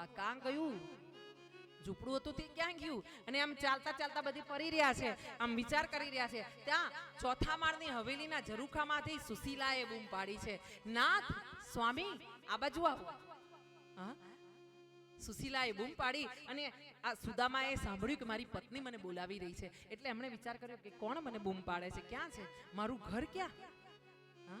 આ કાં ગયું ઝૂંપડું હતું તે ક્યાં ગયું? અને આમ ચાલતા ચાલતા બધી ફરી રહ્યા છે, આમ વિચાર કરી રહ્યા છે. ત્યાં ચોથા માળની હવેલીના ઝરૂખામાંથી સુશીલાએ બૂમ પાડી છે. નાથ, સ્વામી, આ બાજુ આવો. સુશીલાએ બૂમ પાડી અને આ સુદામાએ સાંભળ્યું કે મારી પત્ની મને બોલાવી રહી છે. એટલે એમણે વિચાર કર્યો કે કોણ મને બૂમ પાડે છે? ક્યાં છે? મારું ઘર ક્યાં? હા?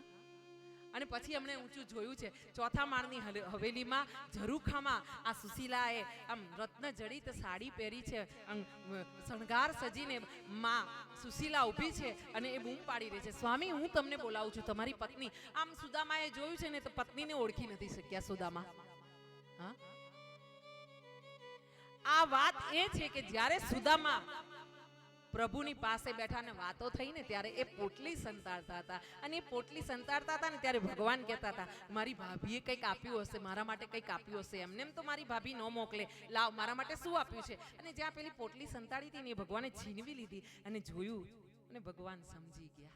અને પછી એમણે ઊંચું જોયું છે, ચોથા માળની હવેલીમાં ઝરૂખામાં આ સુશીલાએ આમ રત્ન જડિત સાડી પહેરી છે શણગાર સજીને માં સુશીલા ઊભી છે અને એ બૂમ પાડી રહી છે. સ્વામી, હું તમને બોલાવું છું, તમારી પત્ની. આમ સુદામાએ જોયું છે ને, તો પત્નીને ઓળખી નથી શક્યા સુદામા. હા? આ વાત એ છે કે જ્યારે સુદામા પ્રભુની પાસે બેઠા વાતો થઈ ને ત્યારે એ પોટલી સંતાડતા હતા. અને એ પોટલી સંતાડતા હતા ને ત્યારે ભગવાન કહેતા હતા, મારી ભાભીએ કંઈક આપ્યું હશે, મારા માટે કંઈક આપ્યું હશે. એમને એમ તો મારી ભાભી ન મોકલે. લાવ, મારા માટે શું આપ્યું છે? અને જ્યાં પેલી પોટલી સંતાડી હતી ને એ ભગવાને છીનવી લીધી અને જોયું અને ભગવાન સમજી ગયા.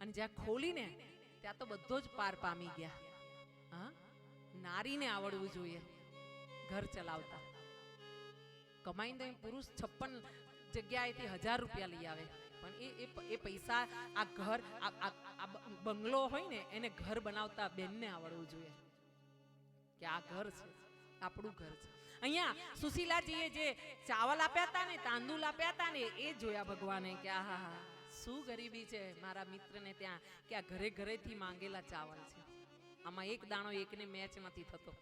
અને જ્યાં ખોલીને ત્યાં તો બધો જ પાર પામી ગયા. હા? નારીને આવડવું જોઈએ. ઘર ચલાવતા. કમાઈને પુરુષ છપ્પન જગ્યાએથી હજાર રૂપિયા લઈ આવે. પણ એ એ પૈસા આ ઘર, આ બંગલો હોય ને, એને ઘર બનાવતા બેનને આવડવું જોઈએ. કે આ ઘર છે, આપણું ઘર છે. અહીંયા સુશીલાજીએ જે ચાવલ આપ્યા હતા ને, તાંદુલ આપ્યા હતા ને, એ જોયા ભગવાને કે આ હા શું ગરીબી છે મારા મિત્રને ત્યાં કે આ ઘરે ઘરેથી માંગેલા ચાવલ છે. આમાં એક દાણો એકને મેચ નથી થતો.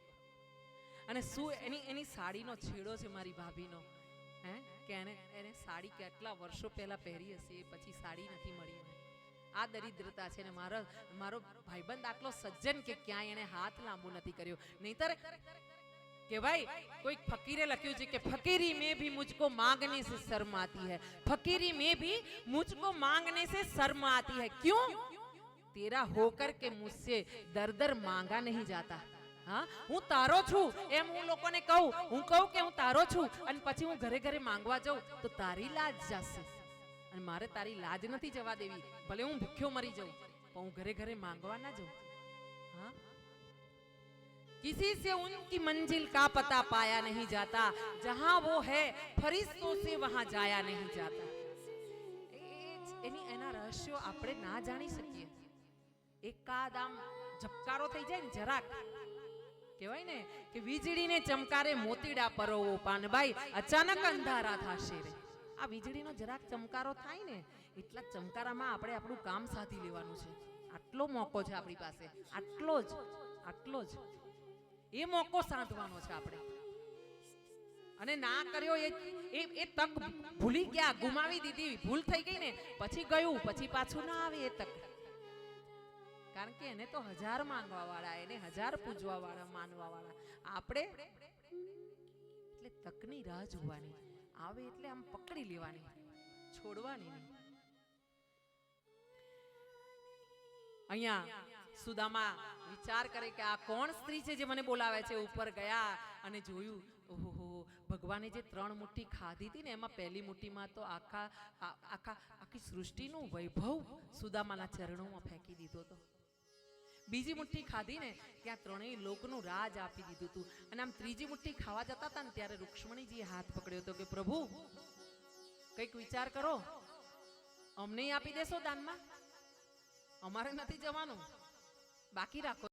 અને શું એની એની સાડીનો છેડો છે મારી ભાભીનો. હે? કે એને એને સાડી કેટલા વર્ષો પહેલાં પહેરી હશે પછી સાડી નથી મળી આ દરિદ્રતા છે ને મારો મારો ભાઈબંધ આટલો સજ્જન કે ક્યાંય એને હાથ લાંબો નથી કર્યો. નહીતર કે ભાઈ, કોઈક ફકીરે લખ્યું છે કે, ફકીરી મેં ભી મુજકો માંગને સે શર્મ આતી હૈ. ફકીરી મેં ભી મુજકો માંગને સે શર્મ આતી હૈ. ક્યું? તેરા હોકર કે મુજસે દર દર માંગા નહીં જાતા. હા હું તારો છું એમ હું લોકોને કહું હું કહું કે હું તારો છું અને પછી હું ઘરે ઘરે માંગવા જાઉં તો તારી લાજ જશે અને મારે તારી લાજ નથી જવા દેવી ભલે હું ભૂખ્યો મરી જાઉં પણ હું ઘરે ઘરે માંગવા ના જાઉં હા किसी से उनकी मंजिल का पता पाया नहीं जाता जहां वो है फरिश्तों से वहां जाया नहीं जाता એ જ એની એના રહસ્યો આપણે ના જાણી શકીએ એકાદ આમ ઝબકારો થઈ જાય ને જરાક કહેવાય ને કે વીજળીને ચમકારે મોતીડા પરોવો પાનબાઈ, અચાનક અંધારા થશે રે. આ વીજળીનો જરાક ચમકારો થાય ને, એટલા ચમકારામાં આપણે આપણું કામ સાધી લેવાનું છે. આટલો મોકો છે આપણી પાસે, આટલો જ આટલો જ. એ મોકો સાધવાનો છે આપણે. અને ના કર્યો એ એ એ તક ભૂલી ગયા, ગુમાવી દીધી, ભૂલ થઈ ગઈ ને, પછી ગયું, પછી પાછું ના આવે એ તક. કારણ કે એને તો હજાર માંગવા વાળા એને હજાર પૂજવા વાળા માનવા વાળા આપણે એટલે તકની રાહ જોવાની. આવે એટલે આમ પકડી લેવાની. છોડવાની નહીં. અહીંયા સુદામા વિચાર કરે કે આ કોણ સ્ત્રી છે જે મને બોલાવે છે? ઉપર ગયા અને જોયું ઓહો ભગવાને જે ત્રણ મુઠ્ઠી ખાધી હતી ને, એમાં પહેલી મુઠ્ઠીમાં તો આખા આખા, આખી સૃષ્ટિનું વૈભવ સુદામાના ચરણોમાં ફેંકી દીધો હતો. બીજી મુઠ્ઠી ખાધી ને ત્યાં ત્રણેય લોકનું રાજ આપી દીધું હતું અને આમ ત્રીજી મુઠ્ઠી ખાવા જતા હતા ને ત્યારે રૂક્ષ્મણીજીએ હાથ પકડ્યો હતો કે, પ્રભુ, કંઈક વિચાર કરો. અમને આપી દેશો દાનમાં. અમારે નથી જવાનું. બાકી રાખો.